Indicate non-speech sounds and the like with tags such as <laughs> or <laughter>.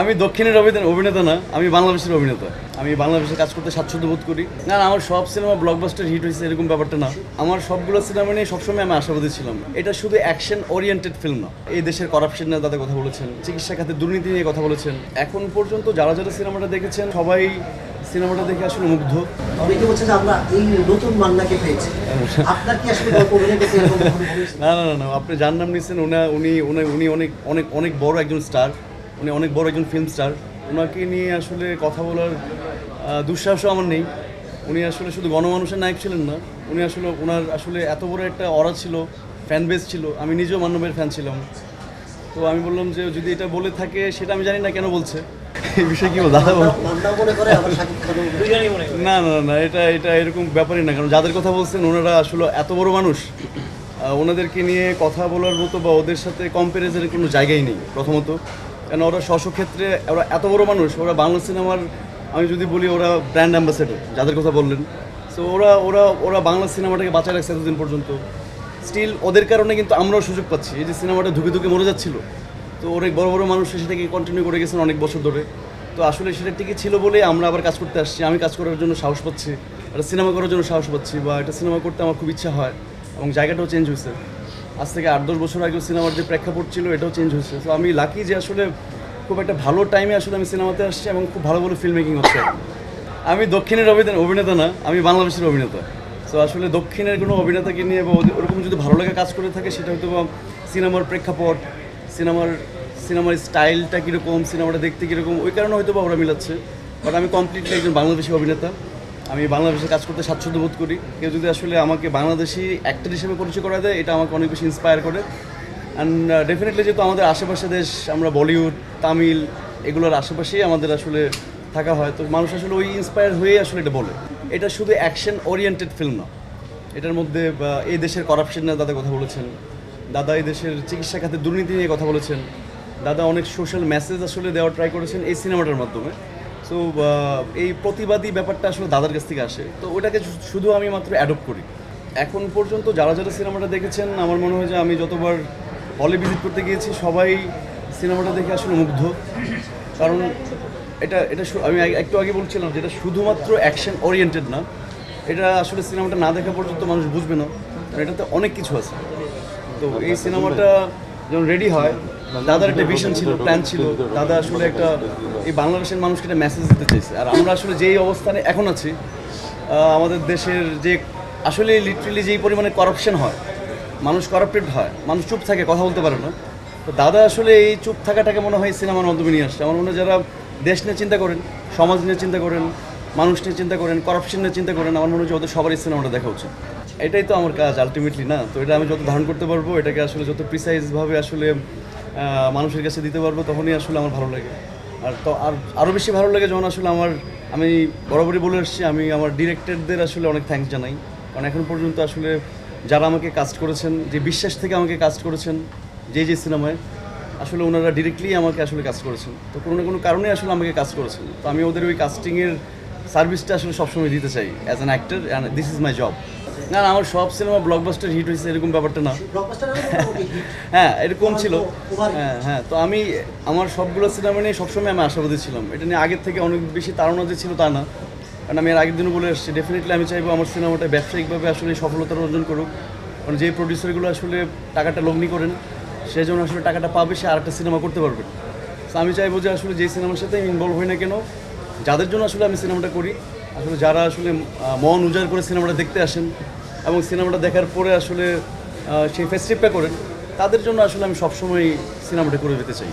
আমি দক্ষিণের অভিনেতা অভিনেতা না আমি বাংলাদেশের অভিনেতা। আমি বাংলাদেশে কাজ করতে স্বাচ্ছন্দ্য বোধ করি। না আমার সব সিনেমা ব্লকবাস্টার হিট হয়েছে এরকম ব্যাপারটা না। আমার সবগুলো সিনেমা নিয়ে সবসময় আমি আশাবাদী ছিলাম। এটা শুধু অ্যাকশন ওরিয়েন্টেড ফিল্ম না। এই দেশের করাপশন নিয়ে তাদের কথা বলেছেন চিকিৎসা খাতে দুর্নীতি নিয়ে কথা বলেছেন। এখন পর্যন্ত যারা যারা সিনেমাটা দেখেছেন সবাই সিনেমাটা দেখে আসলে মুগ্ধ। অনেকে বলছে যে আমরা এই নতুন মান্নাকে পেয়েছি? <laughs> আপনার কি আসলে গল্প অভিনয় করতে এরকম কখনো হয়েছে? না না না না আপনি যার নাম নিচ্ছেন ওনা উনি উনি উনি অনেক অনেক অনেক বড় একজন স্টার উনি অনেক বড় একজন ফিল্ম স্টার ওনাকে নিয়ে আসলে কথা বলার দুঃসাহসও আমার নেই। উনি আসলে শুধু গণমানুষের নায়ক ছিলেন না, উনি আসলে ওনার আসলে এত বড় একটা অরা ছিল ফ্যান বেস ছিল, আমি নিজেও মান্নবের ফ্যান ছিলাম। তো আমি বললাম যে, যদি এটা বলে থাকে, সেটা আমি জানি না কেন বলছে। এই বিষয়ে কি দাদা না না না, এটা এটা এরকম ব্যাপারই না, কারণ যাদের কথা বলছেন ওনারা আসলে এত বড় মানুষ ওনাদেরকে নিয়ে কথা বলার মতো বা ওদের সাথে কম্প্যারিজনের কোনো জায়গাই নেই, প্রথমত। কেন ওরা স্ব ক্ষেত্রে ওরা এত বড় মানুষ, ওরা বাংলা সিনেমার, আমি যদি বলি ওরা ব্র্যান্ড অ্যাম্বাসেডর যাদের কথা বললেন। সো ওরা ওরা ওরা বাংলা সিনেমাটাকে বাঁচায় রাখছে এতদিন পর্যন্ত। স্টিল ওদের কারণে কিন্তু আমরাও সুযোগ পাচ্ছি। এই যে সিনেমাটা ধুকে ধুকে মরে যাচ্ছিল, তো অনেক বড় বড় মানুষ সেটাকে কন্টিনিউ করে গেছেন অনেক বছর ধরে। তো আসলে সেটা ঠিকই ছিল বলে আমরা আবার কাজ করতে আসছি। আমি কাজ করার জন্য সাহস পাচ্ছি, একটা সিনেমা করার জন্য সাহস পাচ্ছি, বা একটা সিনেমা করতে আমার খুব ইচ্ছা হয়, এবং জায়গাটাও চেঞ্জ হয়েছে। আজ থেকে আট, দশ বছর আগেও সিনেমার যে প্রেক্ষাপট ছিল, এটাও চেঞ্জ হয়েছে। তো আমি লাকি যে আসলে খুব একটা ভালো টাইমে আসলে আমি সিনেমাতে আসছি এবং খুব ভালো ভালো ফিল্ম মেকিং হচ্ছে। আমি দক্ষিণের অভিনেতা অভিনেতা না, আমি বাংলাদেশের অভিনেতা। সো আসলে দক্ষিণের কোনো অভিনেতাকে নিয়ে বা ওরকম যদি ভালো লাগে কাজ করে থাকে, সেটা হয়তো বা সিনেমার প্রেক্ষাপট, সিনেমার সিনেমার স্টাইলটা কীরকম, সিনেমাটা দেখতে কীরকম, ওই কারণে হয়তো বা ওরা মিলাচ্ছে। বাট আমি কমপ্লিটলি একজন বাংলাদেশি অভিনেতা। আমি বাংলাদেশে কাজ করতে স্বাচ্ছন্দ্য বোধ করি। কেউ যদি আসলে আমাকে বাংলাদেশি অ্যাক্টর হিসেবে পরিচয় করা দেয়, এটা আমাকে অনেক বেশি ইন্সপায়ার করে। অ্যান্ড ডেফিনেটলি যেহেতু আমাদের আশেপাশে দেশ, আমরা বলিউড, তামিল, এগুলোর আশেপাশেই আমাদের আসলে থাকা হয়। তো মানুষ আসলে ওই ইন্সপায়ার হয়েই আসলে এটা বলে। এটা শুধু অ্যাকশন ওরিয়েন্টেড ফিল্ম না। এটার মধ্যে এই দেশের করাপশন নিয়ে দাদা কথা বলেছেন। দাদা এই দেশের চিকিৎসা খাতে দুর্নীতি নিয়ে কথা বলেছেন। দাদা অনেক সোশ্যাল মেসেজ আসলে দেওয়ার ট্রাই করেছেন এই সিনেমাটার মাধ্যমে। সো এই প্রতিবাদী ব্যাপারটা আসলে দাদার কাছ থেকে আসে। তো ওটাকে শুধু আমি মাত্র অ্যাডপ্ট করি। এখন পর্যন্ত যারা যারা সিনেমাটা দেখেছেন আমার মনে হয় যে আমি যতবার হলে ভিজিট করতে গিয়েছি সবাই সিনেমাটা দেখে আসলে মুগ্ধ। কারণ এটা এটা আমি একটু আগে বলছিলাম যে এটা শুধুমাত্র অ্যাকশন ওরিয়েন্টেড না। এটা আসলে সিনেমাটা না দেখা পর্যন্ত মানুষ বুঝবে না। কারণ এটাতে অনেক কিছু আছে। তো এই সিনেমাটা যখন রেডি হয় দাদার একটা ভিশন ছিল প্ল্যান ছিল। দাদা আসলে একটা এই বাংলাদেশের মানুষকে একটা মেসেজ দিতে চাইছে। আর আমরা আসলে যেই অবস্থানে এখন আছি আমাদের দেশের যে আসলে লিটারেলি যেই পরিমাণে করাপশন হয়, মানুষ করাপ্টেড হয়, মানুষ চুপ থাকে, কথা বলতে পারে না। তো দাদা আসলে এই চুপ থাকাটাকে মনে হয় সিনেমার মাধ্যমে নিয়ে আসছে। আমার মনে হয় যারা দেশ নিয়ে চিন্তা করেন, সমাজ নিয়ে চিন্তা করেন, মানুষ নিয়ে চিন্তা করেন করাপশন নিয়ে চিন্তা করেন, আমার মনে যে ওদের সবারই সিনেমাটা দেখা উচিত। এটাই তো আমার কাজ আলটিমেটলি না? তো এটা আমি যত ধারণ করতে পারব, এটাকে আসলে যত প্রিসাইজভাবে আসলে মানুষের কাছে দিতে পারব তখনই আসলে আমার ভালো লাগে। আর তো আর আরও বেশি ভালো লাগে যখন আসলে আমার, আমি বরাবরই বলে এসেছি, আমি আমার ডিরেক্টরদের আসলে অনেক থ্যাঙ্কস জানাই। কারণ এখন পর্যন্ত আসলে যারা আমাকে কাস্ট করেছেন, যে বিশ্বাস থেকে আমাকে কাস্ট করেছেন, যে যে সিনেমায়, আসলে ওনারা ডিরেক্টলি আমাকে আসলে কাজ করেছেন। তো কোনো না কোনো কারণে আসলে আমাকে কাজ করেছেন। তো আমি ওদের ওই কাস্টিংয়ের সার্ভিসটা আসলে সবসময় দিতে চাই as an actor and this is my job না না আমার সব সিনেমা ব্লকবাস্টার হিট হয়েছে এরকম ব্যাপারটা না। <laughs> হ্যাঁ এরকম ছিল। হ্যাঁ হ্যাঁ তো আমি আমার সবগুলো সিনেমা নিয়ে সবসময় আমি আশাবাদী ছিলাম। এটা নিয়ে আগের থেকে অনেক বেশি তাড়না যে ছিল তা না। কারণ আমি এর আগের দিনও বলে এসেছি ডেফিনেটলি আমি চাইব আমার সিনেমাটা ব্যবসায়িকভাবে আসলে সফলতা অর্জন করুক। কারণ যে প্রডিউসারগুলো আসলে টাকাটা লগ্নি করেন সে যখন আসলে টাকাটা পাবে সে আরেকটা সিনেমা করতে পারবে। তো আমি চাইব যে আসলে যেই সিনেমার সাথে আমি ইনভলভ হই না কেন যাদের জন্য আসলে আমি সিনেমাটা করি আসলে যারা আসলে মন উজাড় করে সিনেমাটা দেখতে আসেন এবং সিনেমাটা দেখার পরে আসলে সেই ফেস্টিভটা করেন, তাদের জন্য আসলে আমি সবসময় সিনেমাটা করে দিতে চাই।